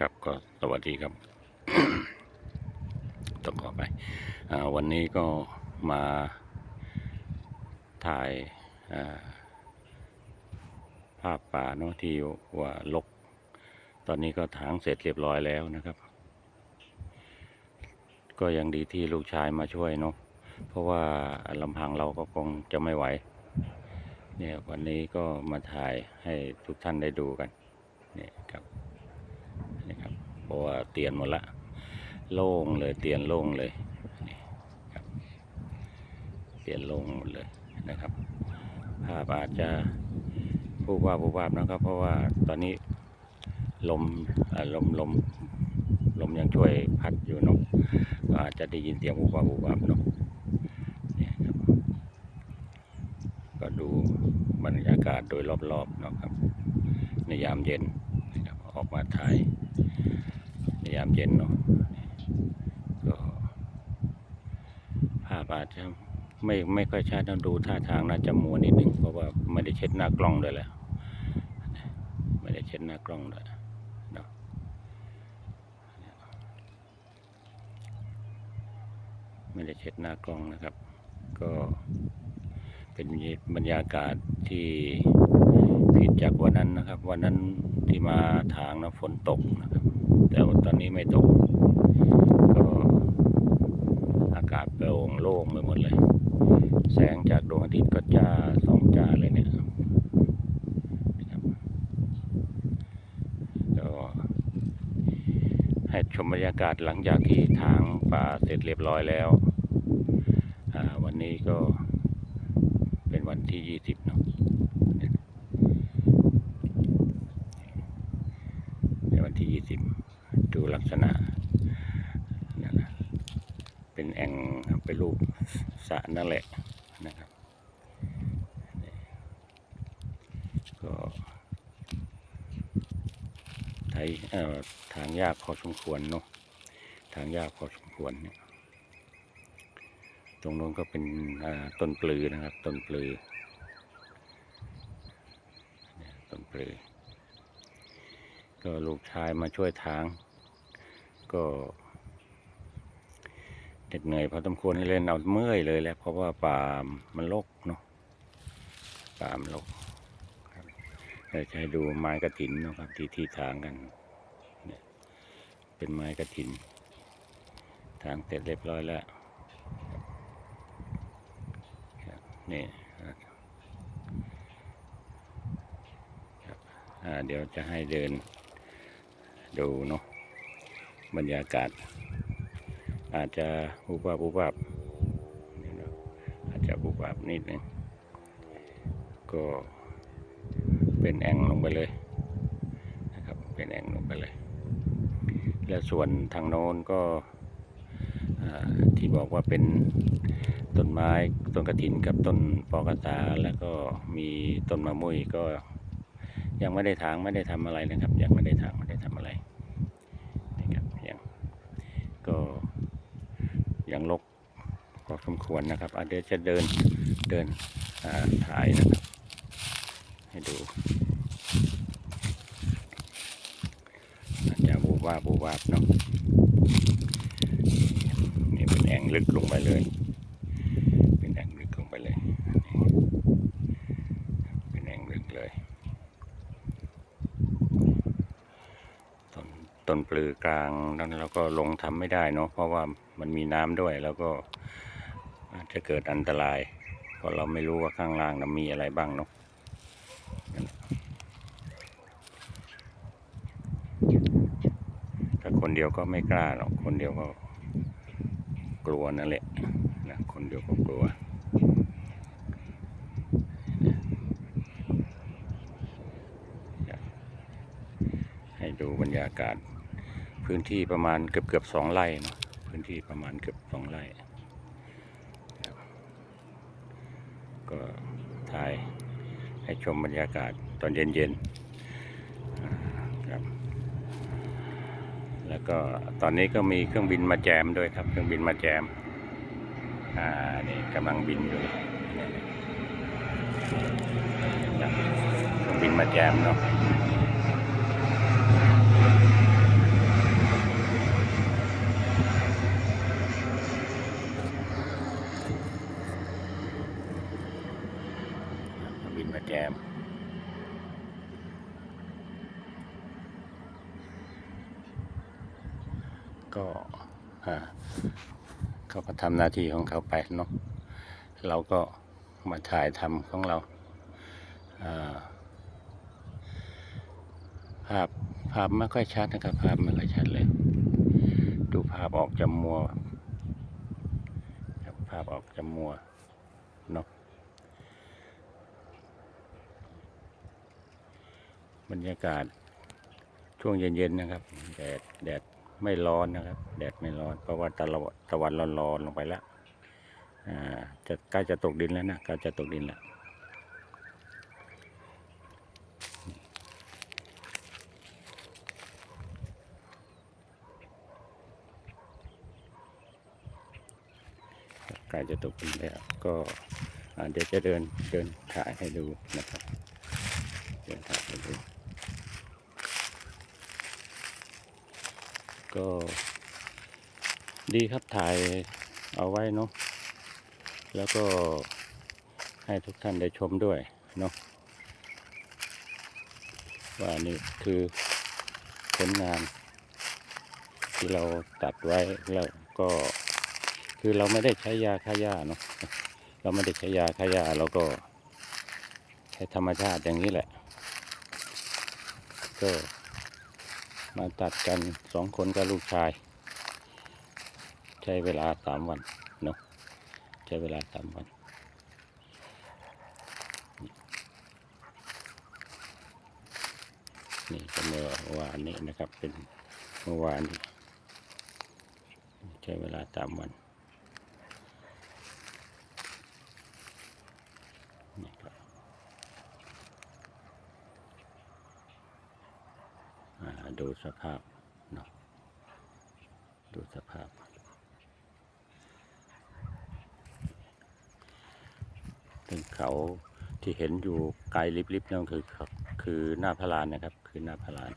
ครับก็สวัสดีครับ ต้องขอไปอวันนี้ก็มาถ่ายาภาพป่าเนาะที่ว่าลก ตอนนี้ก็ถางเสร็จเรียบร้อยแล้วนะครับ ก็ยังดีที่ลูกชายมาช่วยเนาะเพราะว่าลำพังเราก็คงจะไม่ไหว เนี่ยวันนี้ก็มาถ่ายให้ทุกท่านได้ดูกัน เนี่ยครับ เพราะว่าเตียนหมดละ โล่งเลยเตียนโล่งเลยเตียนโล่งหมดเลยนะครับ ภาพอาจจะผู้ว่าผู้ว่านะครับ เพราะว่าตอนนี้ลมลมลมลมยังช่วยพัดอยู่เนาะก็อาจจะได้ยินเสียงผู้ว่าผู้ว่าเนาะก็ดูบรรยากาศโดยรอบๆนะครับในยามเย็นออกมาถ่าย ยามเย็นเนาะก็ภาพอาจจะไม่ไม่ค่อยชัดนะดูท่าทางน่าจะมัวนิดนึงเพราะว่าไม่ได้เช็ดหน้ากล้องด้วยแหละไม่ได้เช็ดหน้ากล้องด้วยเนาะไม่ได้เช็ดหน้ากล้องนะครับ ก็เป็นบรรยากาศที่ผิดจากวันนั้นนะครับ วันนั้นที่มาทางนะฝนตกนะครับ แต่ว่าตอนนี้ไม่ตก ก็อากาศโปร่งโล่งไปหมดเลย แสงจากดวงอาทิตย์ก็จ้าสองจ้าเลยเนี่ยก็ให้ชมบรรยากาศหลังจากที่ทางป่าเสร็จเรียบร้อยแล้วอ่าวันนี้ก็เป็นวันที่ยี่สิบเนาะ ในวันที่ยี่สิบดูลัก ษณะนะเป็นแอ่งเป็นรูปสระนั่นแหละนะครับก็ไทยทางยากพอสมควรเนาะทางยากพอสมควรเนี่ยตรงโน้นก็เป็นต้นปลือนะครับ ต้นปลือยต้นปลือก็ลูกชายมาช่วยทาง ก็เหน็ดเหนื่อยพอสมควรให้เล่นเอาเมื่อยเลยแหละเพราะว่าป่ามันรกเนาะป่ามันรกครับเดี๋ยวจะให้ดูไม้กระถินเนาะครับ ที่ที่ทางกันเนี่ยเป็นไม้กระถิน ทางเสร็จเรียบร้อยแล้วนี่เดี๋ยวจะให้เดินดูเนาะ บรรยากาศ อาจจะบุบวับบุบวับนี่เนาะอาจจะบุบวับนิดนึงก็เป็นแอ่งลงไปเลยนะครับเป็นแอ่งลงไปเลย และส่วนทางโน้นก็ที่บอกว่าเป็นต้นไม้ต้นกระถินกับต้นปอกระตาแล้วก็มีต้นมะมุยก็ยังไม่ได้ถางไม่ได้ทำอะไรนะครับ ยังไม่ได้ถางไม่ได้ทำอะไรนะครับยังก็ยังลกพอ สมควรนะครับอะเดี๋ยวจะเดินเดินถ่ายนะครับ ให้ดูอาจจะบูบาบูบาบเนาะนี่เป็นแอ่งลึกลงไปเลย เป็นแอ่งลึกลงไปเลย เป็นแอ่งลึกเลยต้นต้นปลือกลางนั้นเราก็ลงทำไม่ได้เนาะเพราะว่ามันมีน้ำด้วยแล้วก็ จะเกิดอันตราย เพราะเราไม่รู้ว่าข้างล่างนะมีอะไรบ้างเนาะถ้าคนเดียวก็ไม่กล้าหรอกคนเดียวก็กลัวนั่นแหละนะคนเดียวก็กลัวให้ดูบรรยากาศ พื้นที่ประมาณเกือบเกือบสองไร่เนะพื้นที่ประมาณเกือบสองไร่ครับ ก็ถ่ายให้ชมบรรยากาศตอนเย็นๆครับ แล้วก็ตอนนี้ก็มีเครื่องบินมาแจมด้วยครับ เครื่องบินมาแจม อ่า นี่กำลังบินอยู่เครื่องบินมาแจมเนาะ ก็อ่าเขาก็ทำหน้าที่ของเขาไปเนาะเราก็มาถ่ายทำของเราอาภาพภาพไม่ค่อยชัดนะครับ ภาพไม่ค่อยชัดเลย ดูภาพออกจะมัวภาพออกจะมัวเนาะบรรยากาศช่วงเย็นๆนะครับ แดดแดด ไม่ร้อนนะครับ แดดไม่ร้อน เพราะว่าตะวันตะวันร้อนๆลงไปแล้วอ่าจะใกล้จะตกดินแล้วนะใกล้จะตกดินแล้วใกล้จะตกดินแล้วก็เดี๋ยวจะเดินเดินถ่ายให้ดูนะครับเดินถ่ายให้ดู ก็ ดีครับถ่ายเอาไว้เนาะแล้วก็ให้ทุกท่านได้ชมด้วยเนาะว่านี่คือผลงาน ที่เราตัดไว้แล้วก็คือเราไม่ได้ใช้ยาฆ่าหญ้าเนาะเราไม่ได้ใช้ยาฆ่าหญ้าเราก็ใช้ธรรมชาติอย่างนี้แหละก็ มาตัดกันสองคนกับลูกชาย ใช้เวลาสามวันเนาะใช้เวลาสามวัน นี่ก็เมื่อวานนี้นะครับเป็นเมื่อวานใช้เวลาสามวันครับอ่า ดูสภาพเนาะดูสภาพเป็นเขาที่เห็นอยู่ไกลลิบๆนั่นคือคือหน้าพระลานนะครับ คือหน้าพระลาน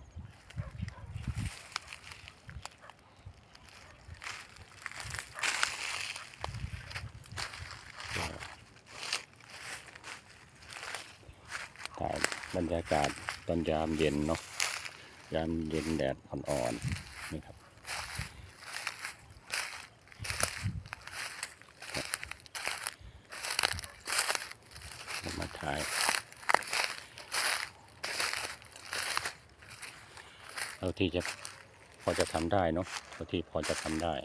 ถ่ายบรรยากาศตอนยามเย็นเนาะ ยามเย็นแดดอ่อนๆนี่ครับมาถ่ายเอาที่จะพอจะทำได้เนาะเอาที่พอจะทำได้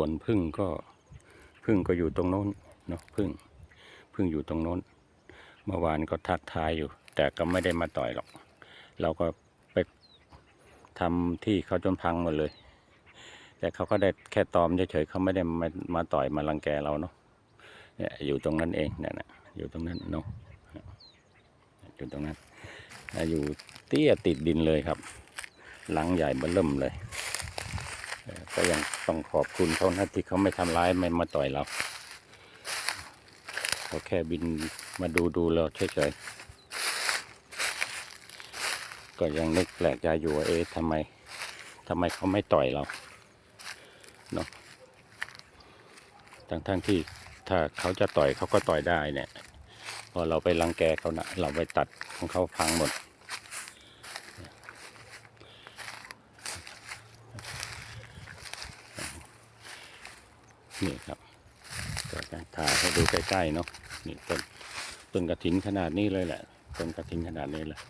ส่วนพึ่งก็พึ่งก็อยู่ตรงโน้นเนาะพึ่งพึ่งอยู่ตรงโน้น เมื่อวานก็ทักทายอยู่ แต่ก็ไม่ได้มาต่อยหรอก เราก็ไปทำที่เขาจนพังหมดเลย แต่เขาก็ได้แค่ตอมเฉยๆเขาไม่ได้มามาต่อยมารังแกเราเนาะเนี่ยอยู่ตรงนั้นเองเนี่ยนะอยู่ตรงนั้นเนาะอยู่ตรงนั้นอยู่เตี้ยติดดินเลยครับ หลังใหญ่เบ้อเริ่มเลย ก็ยังต้องขอบคุณเขานะที่เขาไม่ทำร้ายไม่มาต่อยเราเขาแค่บินมาดูดูเราเฉยๆก็ยังนึกแปลกใจอยู่ว่าเอ๊ะทำไมทำไมเขาไม่ต่อยเราเนาะทั้งทั้งที่ถ้าเขาจะต่อยเขาก็ต่อยได้เนี่ย พอเราไปรังแกเขานะเราไปตัดของเขาพังหมด นี่ครับก็จะถ่ายให้ดูใกล้ๆเนาะนี่ต้นต้นกระถินขนาดนี้เลยแหละต้นกระถินขนาดนี้เลย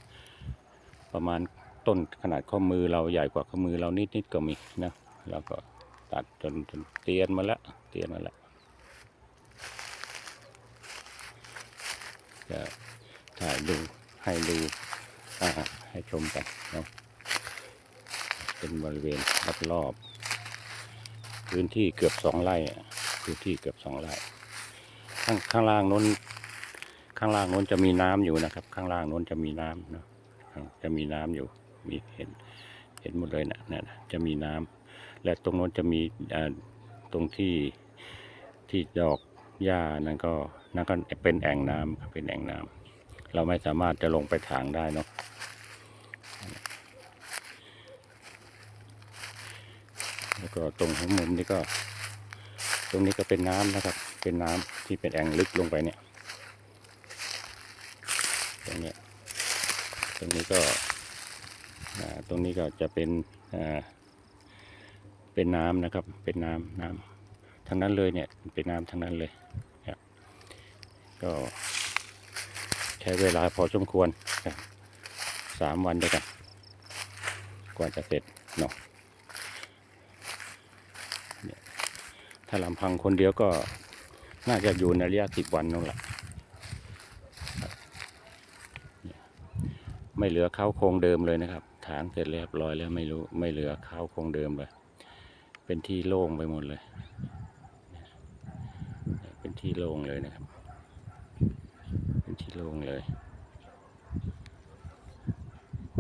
ประมาณต้นขนาดข้อมือเราใหญ่กว่าข้อมือเรานิดๆก็มีนะแล้วก็ตัดจนจนเตียนมาแล้วเตียนมาแล้วจะถ่ายดูให้ดูอ่าให้ชมกันเนาะเป็นบริเวณรอบๆ พื้นที่เกือบสองไร่พื้นที่เกือบสองไร่ข้างข้างล่างน้น ข้างล่างน้นจะมีน้ำอยู่นะครับ ข้างล่างน้นจะมีน้ำเนอะจะมีน้ำอยู่ มีเห็น เห็นหมดเลยนะนั่นะจะมีน้ำและตรงน้นจะมีตรงที่ที่ดอกหญ้านั่นก็นั่นก็เป็นแอ่งน้ำครับเป็นแอ่งน้ำเราไม่สามารถจะลงไปถางได้เนาะ แล้วก็ตรงหัวมุมนี่ก็ ตรงนี้ก็เป็นน้ำนะครับ เป็นน้ำที่เป็นแอ่งลึกลงไปเนี่ยตรงเนี้ยตรงนี้ก็ตรงนี้ก็จะเป็นเป็นน้ำนะครับ เป็นน้ำน้ำทั้งนั้นเลยเนี่ยเป็นน้ำทั้งนั้นเลยครับก็ใช้เวลาพอสมควรสามวันด้วยกันกว่าจะเสร็จเนาะเนี่ย ถ้าลำพังคนเดียวก็น่าจะอยู่ในระยะสิบวันนั่นแหละไม่เหลือเข้าโครงเดิมเลยนะครับฐานเสร็จเรียบร้อยแล้วไม่รู้ไม่เหลือเข้าโครงเดิมเลย เป็นที่โล่งไปหมดเลย เป็นที่โล่งเลยนะครับ เป็นที่โล่งเลย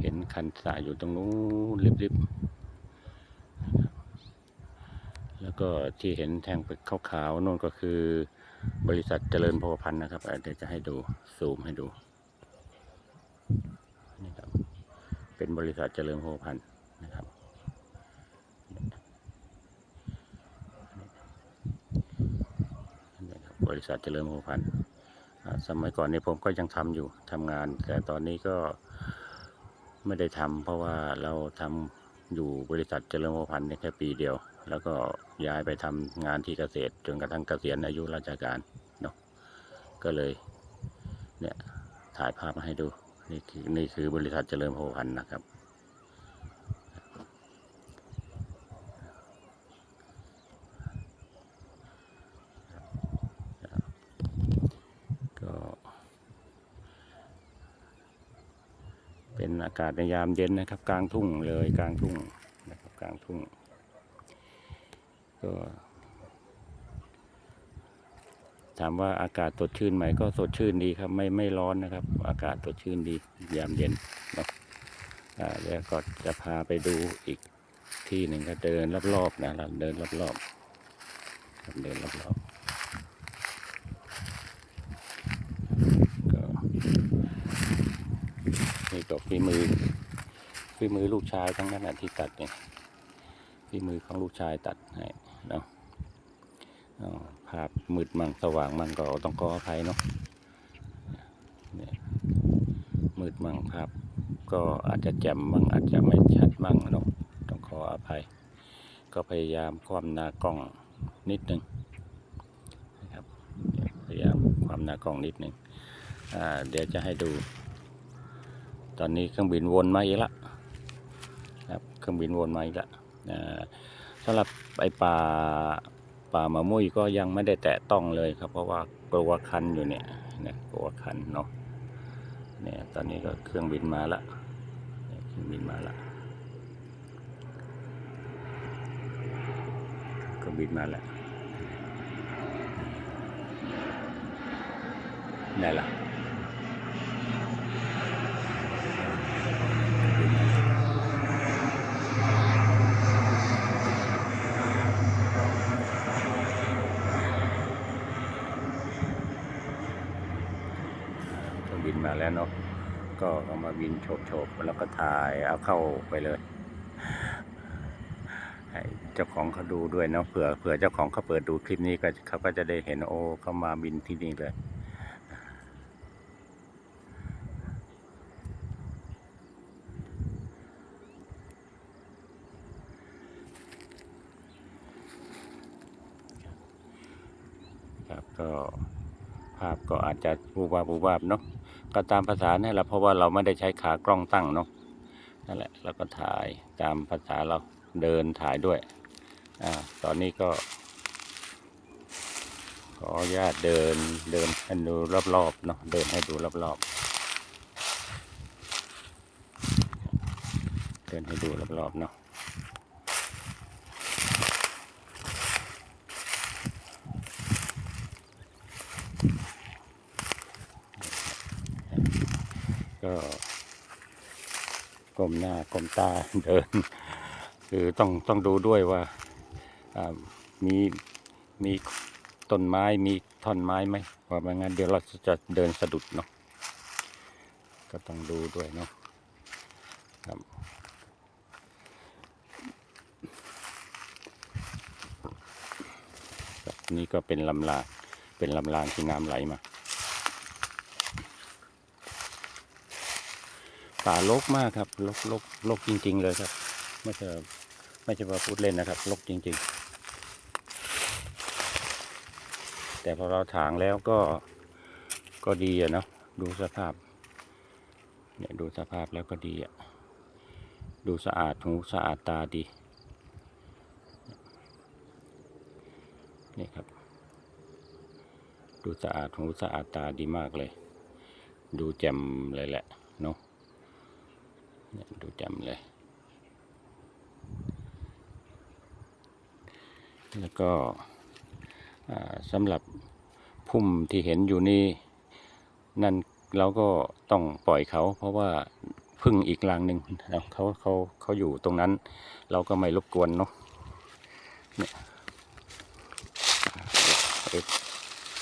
เห็นคันสระอยู่ตรงนู้นริบๆ แล้ว ก็ที่เห็นแทงไปขาวๆนู่นก็คือบริษัทเจริญโภคภัณฑ์นะครับอะเดี๋ยวจะให้ดูซูมให้ดูนี่ครับเป็นบริษัทเจริญโภคภัณฑ์นะครับบริษัทเจริญโภคภัณฑ์สมัยก่อนนี้ผมก็ยังทำอยู่ทำงาน แต่ตอนนี้ก็ไม่ได้ทำเพราะว่าเราทำอยู่บริษัทเจริญโภคภัณฑ์เนี่ยแค่ปีเดียว แล้วก็ย้ายไปทำงานที่เกษตรจนกระทั่งเกษียณอายุราชการเนาะก็เลยเนี่ยถ่ายภาพมาให้ดูนี่คือนี่คือบริษัทเจริญโภคภัณฑ์นะครับ ก็เป็นอากาศในยามเย็นนะครับ กลางทุ่งเลยกลางทุ่งนะครับกลางทุ่ง ก็ถามว่าอากาศสดชื่นไหมก็สดชื่นดีครับ ไม่ไม่ร้อนนะครับ อากาศสดชื่นดียามเย็นเนาะแล้วก็จะพาไปดูอีกที่หนึ่งก็เดินรอบๆนะเราเดินรอบๆครับเดินรอบๆก็นี่ก็ฝีมือฝีมือลูกชายทั้งนั้นที่ตัดเนี่ยฝีมือของลูกชายตัดให้ เนาะภาพมืดมั่งสว่างมั่งก็ต้องขออภัยเนาะมืดมั่งภาพก็อาจจะแจ่มมั่งอาจจะไม่ชัดมั่งเนาะต้องขออภัย ก็พยายามความหน้ากล้องนิดนึงนะครับพยายามความหน้ากล้องนิดนึงอ่าเดี๋ยวจะให้ดู ตอนนี้เครื่องบินวนมาอีกละครับเครื่องบินวนมาอีกละอ่าำหรับไอป่าป่ามามุ้ยก็ยังไม่ได้แตะต้องเลยครับ เพราะว่ากลัวคันอยู่เนี่ยเนี่ยกลัวคันเนาะเนี่ยตอนนี้ก็เครื่องบินมาละเครื่องบินมาละเครื่องบินมาล้วได้ละเครื่องบิน มาแล้วเนาะก็เอามาบินโฉบๆแล้วก็ถ่ายเอาเข้าไปเลยเจ้าของเขาดูด้วยเนาะเผื่อเผื่อเจ้าของเขาเปิดดูคลิปนี้ก็เขาก็จะได้เห็นโอ้เขามาบินที่นี่เลยครับก็ภาพก็อาจจะบูบาบบูบาบเนาะ ก็ตามภาษาเนี่ยแหละเพราะว่าเราไม่ได้ใช้ขากล้องตั้งเนาะนั่นแหละเราก็ถ่ายตามภาษาเราเดินถ่ายด้วยอ่าตอนนี้ก็ ขออนุญาตเดินเดินให้ดูรอบๆเนาะเดินให้ดูรอบๆเดินให้ดูรอบๆเนาะ ก็ก้ มหน้าก้มตาเดิน คือต้องต้องดูด้วยว่ามีมีต้นไม้มีท่อนไม้ไหมว่าไม่งั้นเดี๋ยวเราจะเดินสะดุดเนาะก็ต้องดูด้วยเนาะครับนี่ก็เป็นลำรางเป็นลำรางที่น้ำไหลมา ป่าลกมากครับลกลกลกจริง ๆ เลยครับ ไม่ใช่ไม่ใช่ว่าพูดเล่นนะครับลกจริง ๆ แต่พอเราถางแล้วก็ก็ดีอะเนาะดูสภาพเนี่ยดูสภาพแล้วก็ดีอะดูสะอาดหูสะอาดตาดีนี่ครับ ดูสะอาดหูสะอาดตาดีมากเลย ดูแจ่มเลยแหละ เนี่ยดูแจ่มเลย แล้วก็สำหรับพุ่มที่เห็นอยู่นี่นั่นเราก็ต้องปล่อยเขา เพราะว่าพึ่งอีกรางหนึ่งเนาเขาเขาเขาอยู่ตรงนั้น เราก็ไม่รบกวนเนาะเนี่ยอ๊ะ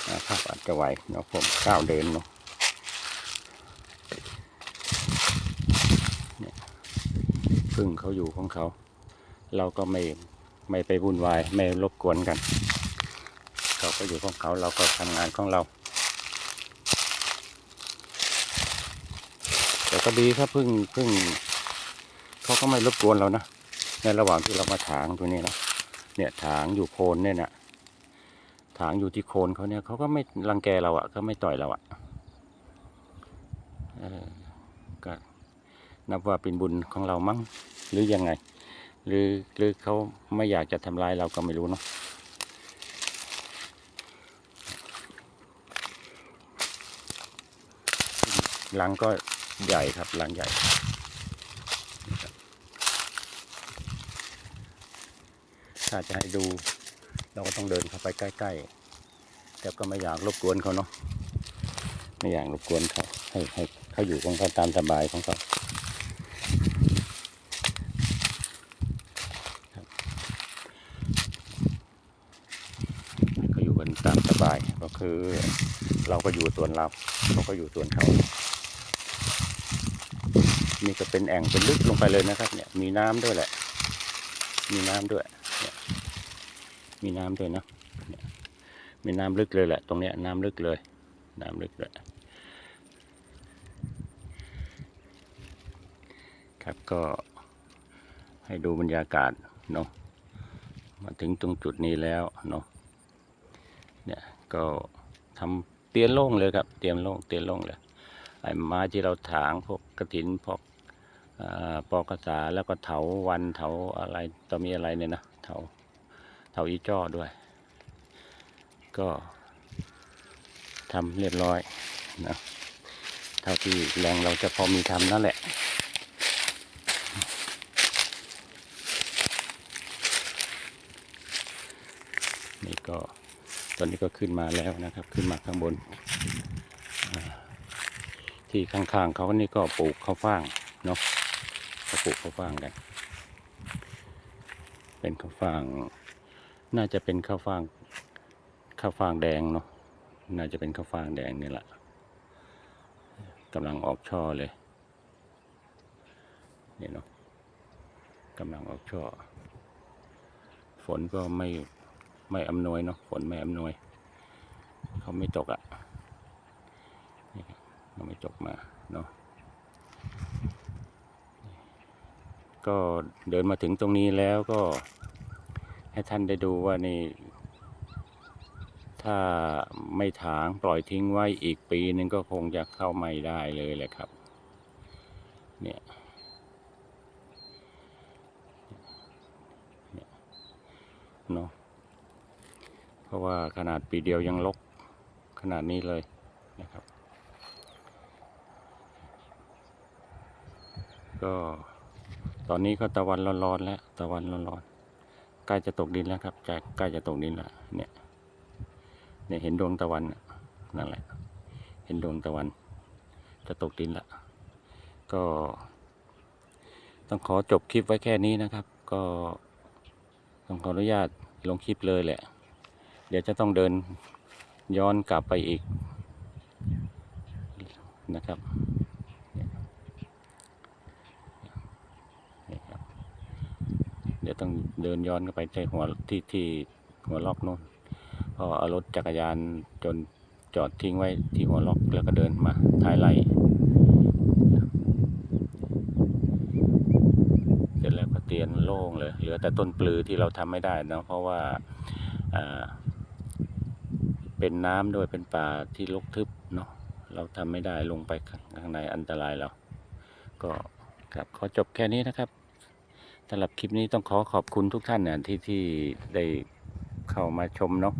อ่าภาพอาจจะไหวเนาะผมก้าวเดินเนาะเนี่ย พึ่งเขาอยู่ของเขา เราก็ไม่ไม่ไปวุ่นวายไม่รบกวนกัน เขาก็อยู่ของเขาเราก็ทำงานของเรา แต่ก็ดีครับพึ่งพึ่งเขาก็ไม่รบกวนเรานะในระหว่างที่เรามาถางตัวนี้นะเนี่ยถางอยู่โคนเนี่ยนะถางอยู่ที่โคนเขาเนี่ยเขาก็ไม่รังแกเราอะ่ะก็ไม่ต่อยเราอะ่ะ นับว่าเป็นบุญของเรามั้งหรือยังไง หรือหรือเขาไม่อยากจะทำร้ายเราก็ไม่รู้เนาะหลังก็ใหญ่ครับหลังใหญ่ถ้าจะให้ดูเราก็ต้องเดินเข้าไปใกล้ ๆ แต่ก็ไม่อยากรบกวนเขาเนาะไม่อยากรบกวนเขาให้ให้เขาอยู่ของเขาตามสบายของเขา ก็อยู่กันตามสบายก็ คือเราก็อยู่ส่วนเราเขาก็อยู่ส่วนเขา นี่ก็เป็นแอ่งเป็นลึกลงไปเลยนะครับ เนี่ย มีน้ำด้วยแหละ มีน้ำด้วยเนี่ยมีน้ำด้วยนะเนี่ยมีน้ำลึกเลยแหละ ตรงเนี้ยน้ำลึกเลย น้ำลึกเลยครับก็ให้ดูบรรยากาศเนาะมาถึงตรงจุดนี้แล้วเนาะเนี่ย ก็ทำเตียนโล่งเลยครับ เตียมโล่งเตียนโล่งเลยไอ้ไม้ที่เราถางพวกกระถินพวกอาปอกระสาแล้วก็เถาวันเถาอะไรต่อมีอะไรเนี่ยนะเถาเถาอีจ้อด้วย ก็ทำเรียบร้อยนะเท่าที่แรงเราจะพอมีทำนั่นแหละ นี่ก็ ตอนนี้ก็ขึ้นมาแล้วนะครับ ขึ้นมาข้างบน ที่ข้างๆเขานี่ก็ปลูกข้าวฟ่างเนาะเขาปลูกข้าวฟ่างกัน เป็นข้าวฟ่าง น่าจะเป็นข้าวฟ่างข้าวฟ่างแดงเนาะน่าจะเป็นข้าวฟ่างแดงนี่แหละกำลังออกช่อเลยนี่เนาะกำลังออกช่อ ฝนก็ไม่ ไม่อำนวยเนาะฝนไม่อำนวย เขาไม่ตกอะ่ะนี่เขาไม่ตกมาเนาะก็เดินมาถึงตรงนี้แล้วก็ให้ท่านได้ดูว่านี่ ถ้าไม่ถางปล่อยทิ้งไว้อีกปีนึงก็คงจะเข้าไม่ได้เลยแหละครับ เนี่ย เนาะ เพราะว่าขนาดปีเดียวยังลกขนาดนี้เลยนะครับ ก็ตอนนี้ก็ตะวันร้อนๆแล้วตะวันร้อนๆใกล้จะตกดินแล้วครับจใกล้จะตกดินแล้วเนี่ยเนี่ยเห็นดวงตะวันนั่นแหละ เห็นดวงตะวัน จะตกดินละก็ ต้องขอจบคลิปไว้แค่นี้นะครับ ก็ต้องขออนุญาตลงคลิปเลยแหละ เดี๋ยวจะต้องเดินย้อนกลับไปอีกนะครับเดี๋ยวต้องเดินย้อนกลับไปที่หัวที่ที่หัวล็อกโน้นพอเอารถจักรยานจนจอดทิ้งไว้ที่หัวล็อกแล้วก็เดินมาท้ายไร่เสร็จแล้วก็เตียนโล่งเลยเหลือแต่ต้นปลือที่เราทำไม่ได้นะเพราะว่าอ่า เป็นน้ำด้วยเป็นป่าที่ลกทึบเนาะเราทำไม่ได้ลงไปข้างในอันตรายเราก็ครับขอจบแค่นี้นะครับสำหรับคลิปนี้ต้องขอขอบคุณทุกท่านเนี่ยที่ที่ได้เข้ามาชมเนาะ